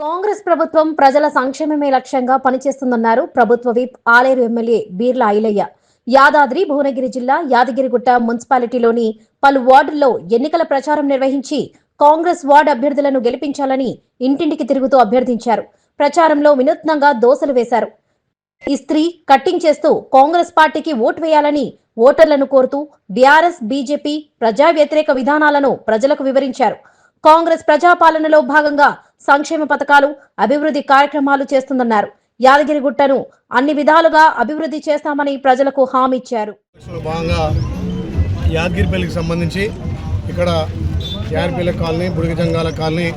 కాంగ్రెస్ ప్రభుత్వం ప్రజల సంక్షేమమే లక్ష్యంగా పనిచేస్తుందన్నారు ప్రభుత్వ విప్ ఆలేరు ఎమ్మెల్యే బీర్ల ఐలయ్య. యాదాద్రి భువనగిరి జిల్లా యాదగిరిగుట్ట మున్సిపాలిటీలోని పలు వార్డుల్లో ఎన్నికల ప్రచారం నిర్వహించి కాంగ్రెస్ వార్డు అభ్యర్థులను గెలిపించాలని ఇంటింటికి తిరుగుతూ అభ్యర్థించారు. ప్రచారంలో వినూత్నంగా దోసలు వేశారు. ఇస్త్రీ కట్టింగ్ చేస్తూ కాంగ్రెస్ పార్టీకి ఓటు వేయాలని ఓటర్లను కోరుతూ బీఆర్ఎస్ బీజేపీ ప్రజా వ్యతిరేక విధానాలను ప్రజలకు వివరించారు. కాంగ్రెస్ ప్రజాపాలనలో భాగంగా సంక్షేమ పథకాలు అభివృద్ధి కార్యక్రమాలు చేస్తుందన్నారు. యాదగిరిగుట్టను అన్ని విధాలుగా అభివృద్ధి చేస్తామని ప్రజలకు హామీ ఇచ్చారు. యాదగిరిపల్లికి సంబంధించి ఇక్కడ యాదగిరిపల్లి కాలనీ బుడిగజంగాల కాలనీ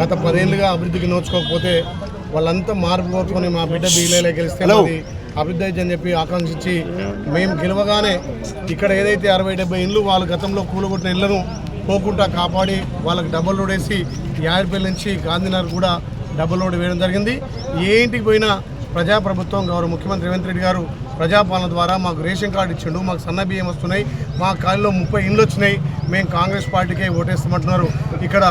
గత పదేళ్ళుగా అభివృద్ధికి నోచుకోకపోతే వాళ్ళంతా మార్పు కోరుకొని మా బిడ్డ బీలేలే గెలిస్తే అభివృద్ధి అని చెప్పి ఆకాంక్షించి మేము గెలవగానే ఇక్కడ ఏదైతే అరవై డెబ్బై ఇళ్ళు వాళ్ళు గతంలో కూలగొట్టిన ఇళ్ళను పోకుండా కాపాడి వాళ్ళకి డబ్బులు లోడ్ వేసి యాడపల్లి నుంచి గాంధీనగర్ కూడా డబల్ లోడ్ వేయడం జరిగింది. ఏ ఇంటికి పోయినా ప్రజాప్రభుత్వం గౌరవ ముఖ్యమంత్రి రేవంత్ రెడ్డి గారు ప్రజాపాలన ద్వారా మాకు రేషన్ కార్డు ఇచ్చిండు మాకు సన్న బియ్యం వస్తున్నాయి మా కాలంలో ముప్పై ఇండ్లు వచ్చినాయి మేము కాంగ్రెస్ పార్టీకే ఓటేస్తామంటున్నారు. ఇక్కడ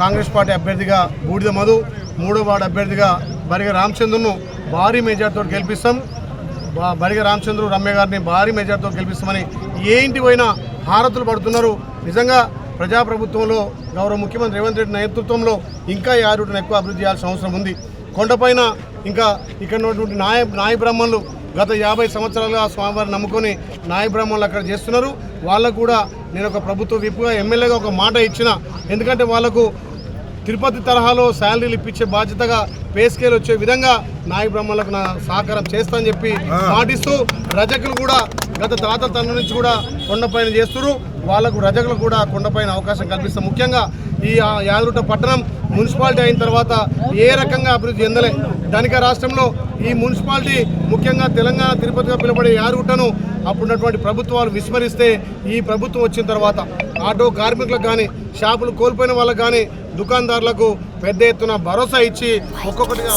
కాంగ్రెస్ పార్టీ అభ్యర్థిగా బూడిద మధు మూడో వార్డు అభ్యర్థిగా బరిగ రామచంద్రును భారీ మెజార్టీతో గెలిపిస్తాం. బరిగ రామచంద్రు రమ్య గారిని భారీ మెజార్టీతో గెలిపిస్తామని ఏ ఇంటి పోయినా హారతులు పడుతున్నారు. నిజంగా ప్రజాప్రభుత్వంలో గౌరవ ముఖ్యమంత్రి రేవంత్ రెడ్డి నేతృత్వంలో ఇంకా ఈ ఆరుటను ఎక్కువ అభివృద్ధి చేయాల్సిన అవసరం ఉంది. కొండపైన ఇంకా ఇక్కడ ఉన్నటువంటి నాయ నాయ బ్రాహ్మణులు గత యాభై సంవత్సరాలుగా స్వామివారిని నమ్ముకొని నాయ బ్రాహ్మణులు అక్కడ చేస్తున్నారు. వాళ్ళకు కూడా నేను ఒక ప్రభుత్వ విప్పుగా ఎమ్మెల్యేగా ఒక మాట ఇచ్చిన. ఎందుకంటే వాళ్ళకు తిరుపతి తరహాలో శాలరీలు ఇప్పించే బాధ్యతగా పే స్కేల్ వచ్చే విధంగా నాయ బ్రహ్మలకు నా సహకారం చేస్తానని చెప్పి పాటిస్తూ రజకులు కూడా గత తాత తన నుంచి కూడా కొండపైన చేస్తున్నారు వాళ్ళకు రజకులు కూడా కొండపైన అవకాశం కల్పిస్తాం. ముఖ్యంగా ఈ ఆ- యాదరుట పట్టణం మున్సిపాలిటీ అయిన తర్వాత ఏ రకంగా అభివృద్ధి చెందలే. ధనిక రాష్ట్రంలో ఈ మున్సిపాలిటీ ముఖ్యంగా తెలంగాణ తిరుపతిగా పిలువబడే యాదగుట్టను అప్పుడున్నటువంటి ప్రభుత్వాలు విస్మరిస్తే ఈ ప్రభుత్వం వచ్చిన తర్వాత ఆటో కార్మికులకు కానీ షాపులు కోల్పోయిన వాళ్ళకు కానీ దుకాణదారులకు పెద్ద ఎత్తున భరోసా ఇచ్చి ఒక్కొక్కటిగా